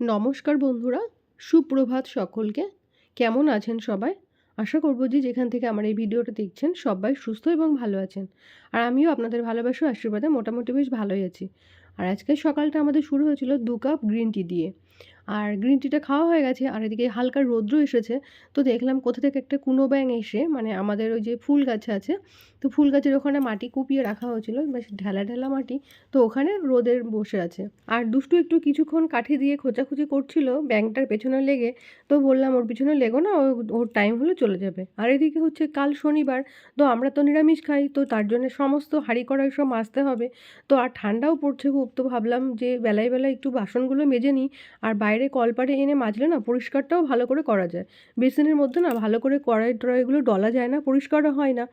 নমস্কার বন্ধুরা, সুপ্রভাত সকলকে। কেমন আছেন সবাই? আশা করব যে যেখান থেকে আমার এই ভিডিওটা দেখছেন সবাই সুস্থ এবং ভালো আছেন। আর আমিও আপনাদের ভালোবাসা আশীর্বাদে মোটামুটি বেশ ভালোই আছি। আর আজকের সকালটা আমাদের শুরু হয়েছিল দু কাপ গ্রিন টি দিয়ে। আর গ্রিন টিটা খাওয়া হয়ে গেছে, আর এদিকে হালকা রৌদ্র এসেছে। তো দেখলাম কোথা থেকে একটা কুনো ব্যাং এসে মানে আমাদের ওই যে ফুল গাছ আছে, তো ফুল গাছের ওখানে মাটি কুপিয়ে রাখা হয়েছিল, বেশ ঢেলা ঢেলা মাটি, তো ওখানে রোদের বসে আছে। আর দুষ্টু একটু কিছুক্ষণ কাঠি দিয়ে খোঁচাখুচি করছিল ব্যাংকটার পেছনে লেগে, তো বললাম, ওর পিছনে লেগো না, ওর টাইম হলে চলে যাবে। আর এদিকে হচ্ছে কাল শনিবার, তো আমরা তো নিরামিষ খাই, তো তার জন্য সমস্ত হাঁড়ি কড়াই সব মাজতে হবে। তো আর ঠান্ডাও পড়ছে খুব, তো ভাবলাম যে বেলায় বেলায় একটু বাসনগুলো মেজে নিই। আর বাইরে কলপারে এনে মাজলে না পরিষ্কারটাও ভালো করে করা যায়। বেসিনের মধ্যে না ভালো করে কড়াই টড়াইগুলো ডলা যায় না পরিষ্কারও হয় না।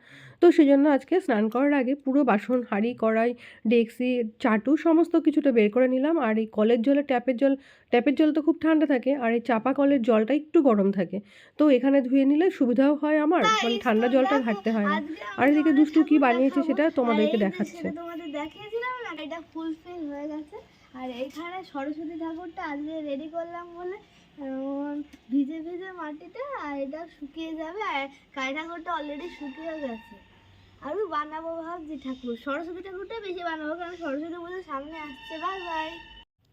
তো সেই জন্য আজকে স্নান করার আগে পুরো বাসন হাঁড়ি কড়াই ডেক্সি চাটু সমস্ত কিছুটা বের করে নিলাম। আর এই কলের জলে ট্যাপের জল ট্যাপের জল তো খুব ঠান্ডা থাকে আর এই চাপা কলের জলটা একটু গরম থাকে। তো এখানে ধুয়ে নিলে সুবিধাও হয় আমার মানে ঠান্ডা জলটা ঘাটতে হয় না। আর এদিকে দুষ্টু কি বানিয়েছে সেটা তোমাদেরকে দেখাচ্ছে। তোমাদের দেখিয়েছিলাম না এটা ফুলফিল হয়ে গেছে। আর এখানে সরস্বতী ঠাকুরটা আজকে রেডি করলাম বলে ভিজে ভিজে মাটিতে আর এটা শুকিয়ে যাবে আর কালী ঠাকুরটা অলরেডি শুকিয়ে গেছে। আরও বানাবো ভাবছি ঠাকুর। সরস্বতী ঠাকুরটা বেশি বানাবো, কারণ সরস্বতী পুজো সামনে আসছে। বাই বাই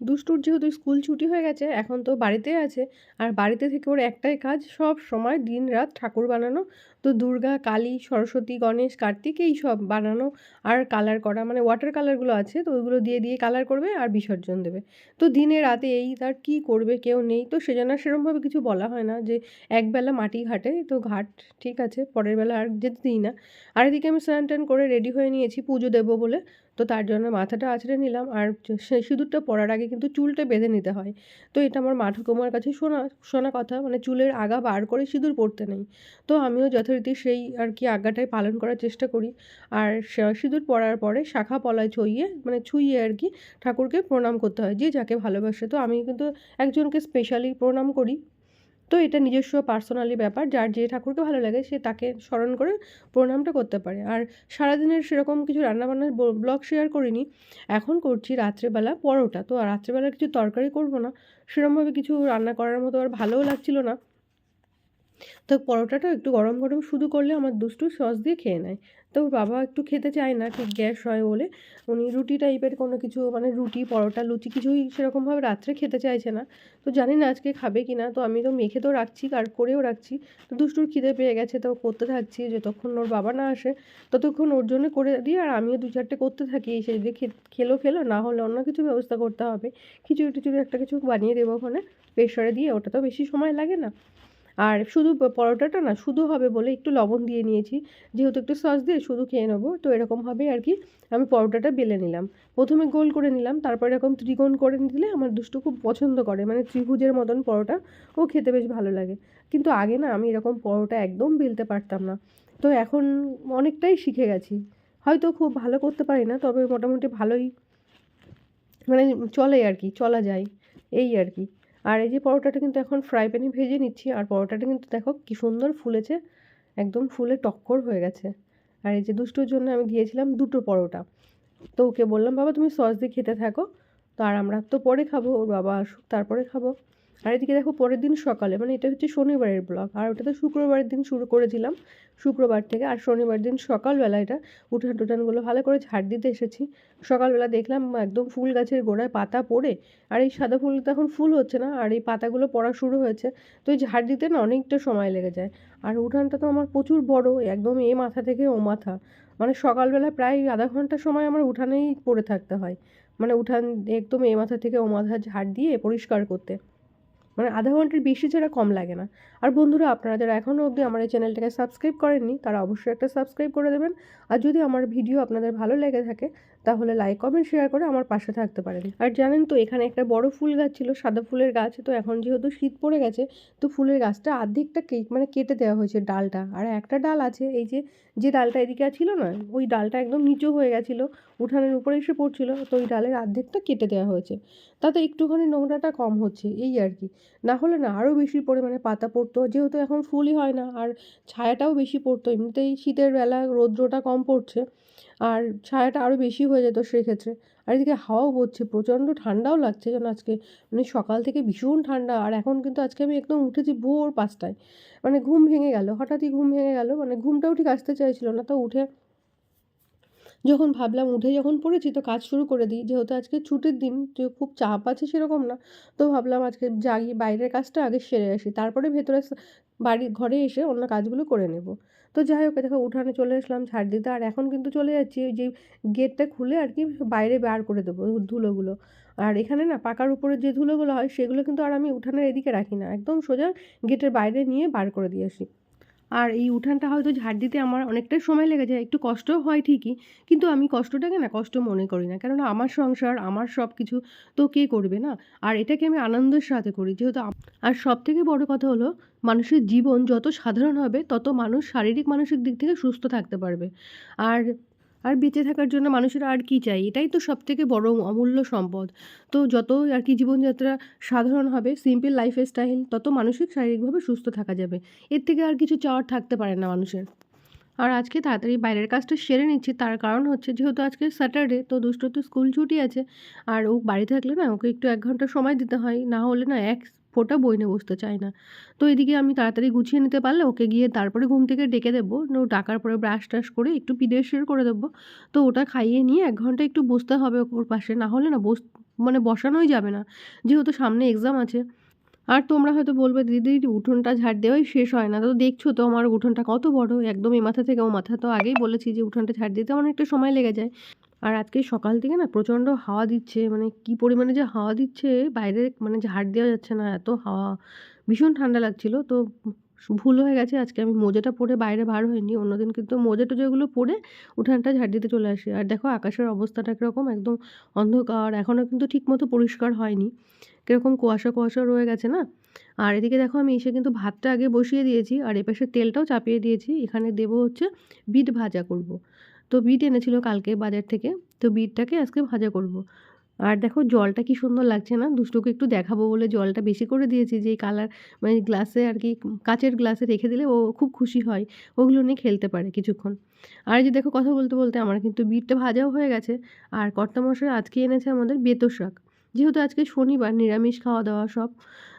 দুষ্টুর যেহেতু স্কুল ছুটি হয়ে গেছে, এখন তো বাড়িতে আছে। আর বাড়িতে থেকে ওর একটাই কাজ, সব সময় দিন রাত ঠাকুর বানানো। তো দুর্গা, কালী, সরস্বতী, গণেশ, কার্তিক, এই সব বানানো। আর কালার করা মানে ওয়াটার কালারগুলো আছে, তো ওইগুলো দিয়ে দিয়ে কালার করবে আর বিসর্জন দেবে। তো দিনে রাতে এই তার কি করবে, কেউ নেই। তো সেজন্য সেরকমভাবে কিছু বলা হয় না যে একবেলা মাটি ঘাটে। তো ঘাট ঠিক আছে, পরের বেলা আর যেতে দিই না। আর এদিকে আমি স্নান টান করে রেডি হয়ে নিয়েছি, পুজো দেবো বলে। তো তার জন্য মাথাটা আঁচড়ে নিলাম। আর সিঁদুরটা পরার আগে কিন্তু চুলটা বেঁধে নিতে হয়। তো এটা আমার মা ঠাকুমার কাছে শোনা শোনা কথা। মানে চুলের আগা বার করে সিঁদুর পরতে নেই। তো আমিও যথারীতি সেই আর কি আজ্ঞাটাই পালন করার চেষ্টা করি। আর সিঁদুর পরার পরে শাখা পলায় ছইয়ে মানে ছুঁয়ে আর কি ঠাকুরকে প্রণাম করতে হয়। যে যাকে ভালোবাসে। তো আমি কিন্তু একজনকে স্পেশালি প্রণাম করি। তো এটা নিজস্ব পার্সোনালি ব্যাপার, যার যে ঠাকুরকে ভালো লাগে সে তাকে স্মরণ করে প্রণামটা করতে পারে। আর সারাদিনের সেরকম কিছু রান্নাবান্নার ব্লগ শেয়ার করিনি, এখন করছি রাত্রেবেলা পরোটা। তো রাত্রেবেলা কিছু তরকারি করব না সেরকমভাবে কিছু রান্না করার মতো আর ভালোও লাগছিল না। তো পরোটাটা একটু গরম গরম শুধু করলে আমার দুষ্টু সস দিয়ে খেয়ে নেয়। তো বাবা একটু খেতে চায় না, ঠিক গ্যাস হয় বলে। উনি রুটি টাইপের কোনো কিছু মানে রুটি, পরোটা, লুচি কিছুই সেরকমভাবে রাত্রে খেতে চাইছে না। তো জানি না আজকে খাবে কি না, তো আমি তো মেখে তো রাখছি, আর করেও রাখছি। তো দুষ্টুর খিদে পেয়ে গেছে, তো করতে থাকছি, যতক্ষণ ওর বাবা না আসে, ততক্ষণ ওর জন্য করে দিই, আর আমিও দু চারটে করতে থাকি এসে যদি খেলো খেলো না হলে অন্য কিছু ব্যবস্থা করতে হবে। খিচুড়ি টিচুড়ি একটা কিছু বানিয়ে দেবো ওখানে, প্রেশারে দিয়ে, ওটা তো বেশি সময় লাগে না। আর শুধু পরোটাটা না, শুধু হবে বলে একটু লবণ দিয়ে নিয়েছি। যেহেতু একটু সস দিয়ে শুধু খেয়ে নেব, তো এরকমভাবেই আর কি। আমি পরোটাটা বেলে নিলাম। প্রথমে গোল করে নিলাম, তারপর এরকম ত্রিকোণ করে দিলে আমার দুষ্টু খুব পছন্দ করে। মানে ত্রিভুজের মতন পরোটা, ও খেতে বেশ ভালো লাগে। কিন্তু আগে না আমি এরকম পরোটা একদম বেলতে পারতাম না। তো এখন অনেকটাই শিখে গেছি। হয়তো খুব ভালো করতে পারি না, তবে মোটামুটি ভালোই মানে চলে আর কি, চলা যায়। এই আর কি। আর এই যে পরোটাটা কিন্তু এখন ফ্রাই প্যানে ভেজে নিচ্ছি। আর পরোটাটা কিন্তু দেখো কি সুন্দর ফুলেছে, একদম ফুলে টক্কর হয়ে গেছে। আর এই যে দুষ্টুর জন্য আমি দিয়েছিলাম দুটো পরোটা। তো ওকে বললাম, বাবা, তুমি সস দিয়ে খেতে থাকো। তো আর আমরা তো পরে খাব, ওর বাবা আসুক, তারপরে খাব। আর এদিকে দেখো পরের দিন সকালে মানে এটা হচ্ছে শনিবারের ব্লগ আর ওটা তো শুক্রবারের দিন শুরু করেছিলাম, শুক্রবার থেকে, আর শনিবার দিন সকালবেলা এটা উঠান টুঠানগুলো ভালো করে ঝাড় দিতে এসেছি। সকালবেলা দেখলাম একদম ফুল গাছের গোড়ায় পাতা পড়ে, আর এই সাদা ফুল তো এখন ফুল হচ্ছে না, আর এই পাতাগুলো পড়া শুরু হয়েছে, তো এই ঝাড় দিতে না অনেকটা সময় লেগে যায়। আর উঠানটা তো আমার প্রচুর বড়, একদম এ মাথা থেকে ও মাথা মানে সকালবেলা প্রায় আধা ঘণ্টা সময় আমার উঠানেই পড়ে থাকতে হয় মানে উঠান একদম এ মাথা থেকে ও মাথা ঝাড় দিয়ে পরিষ্কার করতে। মানে আধা ঘণ্টার বেশি ছাড়া কম লাগে না। আর বন্ধুরা, আপনারা যারা এখনও অবধি আমার এই চ্যানেলটাকে সাবস্ক্রাইব করেননি, তারা অবশ্যই একটা সাবস্ক্রাইব করে দেবেন। আর যদি আমার ভিডিও আপনাদের ভালো লেগে থাকে তাহলে লাইক কমেন্ট শেয়ার করে আমার পাশে থাকতে পারেন। আর জানেন তো, এখানে একটা বড় ফুল গাছ ছিল, সাদা ফুলের গাছ, তো এখন যেহেতু শীত পড়ে গেছে, তো ফুলের গাছটা আর্ধেকটা কে- মানে কেটে দেওয়া হয়েছে ডালটা। আর একটা ডাল আছে, এই যে যে ডালটা এদিকে ছিল না, ওই ডালটা একদম নিচু হয়ে গেছিল, উঠানের উপরে এসে পড়ছিল, তো ওই ডালের আর্ধেকটা কেটে দেওয়া হয়েছে। তাতে একটুখানি নোংরাটা কম হচ্ছে, এই আর কি। না হলে না আরও বেশি পরিমাণে পাতা পড়তো, যেহেতু এখন ফুলই হয় না, আর ছায়াটাও বেশি পড়তো, এমনিতেই শীতের বেলা রৌদ্রটা কম পড়ছে। আর ছায়াটা আরও বেশি হয়ে যেত সেক্ষেত্রে আর এদিকে হাওয়াও বইছে প্রচণ্ড ঠান্ডাও লাগছে যেন আজকে। মানে সকাল থেকে ভীষণ ঠান্ডা, আর এখন কিন্তু আজকে আমি একদম উঠেছি ভোর পাঁচটায়। মানে ঘুম ভেঙে গেল, হঠাৎই ঘুম ভেঙে গেল। মানে ঘুমটাও ঠিক আসতে চাইছিল না। তো উঠে যখন ভাবলাম, উঠে যখন পড়েছি তো কাজ শুরু করে দিই। যেহেতু আজকে ছুটির দিন, যে খুব চাপ আছে সেরকম না। তো ভাবলাম আজকে জাগি বাইরের কাজটা আগে সেরে আসি। তারপরে ভেতরে বাড়ি, ঘরে এসে অন্য কাজগুলো করে নেব। তো যাই হোক দেখো উঠানে চলে আসলাম ছাড় দিতে। আর এখন কিন্তু চলে যাচ্ছি, ওই যে গেটটা খুলে আর কি বাইরে বার করে দেবো ধুলোগুলো। আর এখানে না পাকার উপরে যে ধুলোগুলো হয়, সেগুলো কিন্তু আর আমি উঠানের এদিকে রাখি না। একদম সোজা গেটের বাইরে নিয়ে বার করে দিয়ে আসি। আর এই উঠানটা হয়তো ঝাড় দিতে আমার অনেকটাই সময় লেগে যায়, একটু কষ্ট হয় ঠিকই, কিন্তু আমি কষ্টটাকে না কষ্ট মনে করি না, কেননা আমার সংসার, আমার সব কিছু তো কে করবে না? আর এটাকে আমি আনন্দের সাথে করি, যেহেতু আর সব থেকে বড় কথা হলো, মানুষের জীবন যত সাধারণ হবে, তত মানুষ শারীরিক, মানসিক দিক থেকে সুস্থ থাকতে পারবে। আর আর বেঁচে থাকার জন্য মানুষের আর কি চাই? এটাই তো সব থেকে বড় অমূল্য সম্পদ। তো যত আর কি জীবনযাত্রা সাধারণ হবে সিম্পল লাইফ স্টাইল তত মানসিক শারীরিকভাবে সুস্থ থাকা যাবে। এর থেকে আর কিছু চাওয়ার থাকতে পারে না মানুষের। আর আজকে তাড়াতাড়ি বাইরের কাজটা সেরে নিচ্ছি, তার কারণ হচ্ছে যেহেতু আজকে স্যাটারডে তো দুষ্ট তো স্কুল ছুটি আছে। আর ও বাড়ি থাকলে না, ওকে একটু এক ঘণ্টা সময় দিতে হয়, না হলে না এক ফোঁটা বই নিয়ে বসতে চায় না। তো এদিকে আমি তাড়াতাড়ি গুছিয়ে নিতে পারলে ওকে গিয়ে তারপরে ঘুম থেকে ডেকে দেবো। ডাকার পরে ব্রাশ ট্রাশ করে একটু পিডিয়াশিয়ার করে দেবো। তো ওটা খাইয়ে নিয়ে এক ঘণ্টা একটু বসতে হবে ওর পাশে। না হলে না বস মানে বসানোই যাবে না। যেহেতু সামনে এক্সাম আছে। আর তোমরা হয়তো বলবে, দিদি, উঠোনটা ঝাড় দেওয়াই শেষ হয় না। তো দেখছ তো, আমার উঠোনটা কত বড় একদম এই মাথা থেকে ও মাথা। তো আগেই বলেছি যে, উঠোনটা ঝাড় দিতে অনেকটা সময় লেগে যায়। আর আজকে সকাল থেকে না প্রচণ্ড হাওয়া দিচ্ছে মানে কি পরিমাণে যে হাওয়া দিচ্ছে, বাইরে মানে ঝাড় দেওয়া যাচ্ছে না, এত হাওয়া, ভীষণ ঠান্ডা লাগছিল। তো ভুল হয়ে গেছে, আজকে আমি মোজাটা পরে বাইরে বার হইনি, অন্যদিন কিন্তু মোজা টোজাগুলো পরে উঠানটা ঝাড় দিতে চলে আসি আর দেখো আকাশের অবস্থাটা কীরকম, একদম অন্ধকার এখনও কিন্তু ঠিকমতো পরিষ্কার হয়নি কীরকম কুয়াশা কুয়াশা রয়ে গেছে না আর এদিকে দেখো আমি এসে কিন্তু ভাতটা আগে বসিয়ে দিয়েছি, আর এপাশে তেলটাও চাপিয়ে দিয়েছি, এখানে দেবো হচ্ছে বিট ভাজা করব। তো বিট এনেছিল কালকে বাজার থেকে, তো বিটটাকে আজকে ভাজা করব। আর দেখো জলটা কি সুন্দর লাগছে না? দুষ্টুকে একটু দেখাবো বলে জলটা বেশি করে দিয়েছি, যে কালার মানে গ্লাসে আর কি কাচের গ্লাসে রেখে দিলে ও খুব খুশি হয়, ওগুলো নিয়ে খেলতে পারে কিছুক্ষণ। আর যে দেখো কথা বলতে বলতে আমার কিন্তু বিটটা ভাজাও হয়ে গেছে, আর কর্তামশাই আজকে এনেছে আমাদের বেতো শাক। যেহেতু আজকে শনিবার নিরামিষ খাওয়া দাওয়া সব,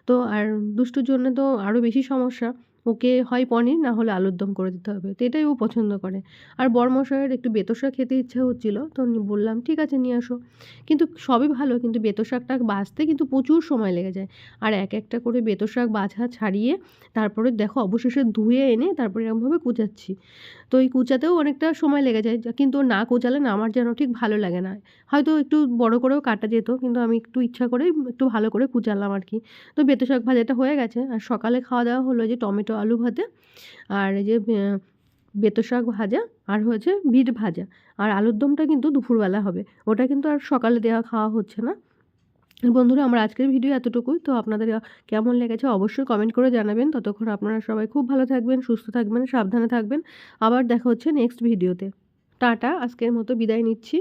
তো আর দুষ্টুর জন্য তো আরও বেশি সমস্যা ওকে হয় পনির, না হলে আলুর দম করে দিতে হবে। তো এটাই ও পছন্দ করে। আর বরমশাইয়ের একটু বেতো শাক খেতে ইচ্ছা হচ্ছিল, তো বললাম, ঠিক আছে, নিয়ে আসো। কিন্তু সবই ভালো, কিন্তু বেতো শাকটা বাছতে কিন্তু প্রচুর সময় লেগে যায়। আর এক একটা করে বেতো শাক বাছা ছাড়িয়ে তারপরে দেখো, অবশেষে ধুয়ে এনে তারপরে এরকমভাবে কুচাচ্ছি। তো এই কুচাতেও অনেকটা সময় লেগে যায় কিন্তু না কুচালে না আমার যেন ঠিক ভালো লাগে না। হয়তো একটু বড় করেও কাটা যেত, কিন্তু আমি একটু ইচ্ছা করেই একটু ভালো করে কুচালাম আর কি। তো বেতো শাক ভাজাটা হয়ে গেছে। আর সকালে খাওয়া দাওয়া হলো যে টমেটো আলু ভাতে আর এই যে বেতো শাক ভাজা, আর হয়েছে বিট ভাজা। আর আলুর দমটা কিন্তু দুপুরবেলা হবে। ওটা কিন্তু আর সকালে দেওয়া খাওয়া হচ্ছে না। বন্ধুরা, আমার আজকের ভিডিও এতটুকুই। তো আপনাদের কেমন লেগেছে অবশ্যই কমেন্ট করে জানাবেন। ততক্ষণ আপনারা সবাই খুব ভালো থাকবেন, সুস্থ থাকবেন, সাবধানে থাকবেন। আবার দেখা হচ্ছে নেক্সট ভিডিওতে টাটা, আজকের মতো বিদায় নিচ্ছি।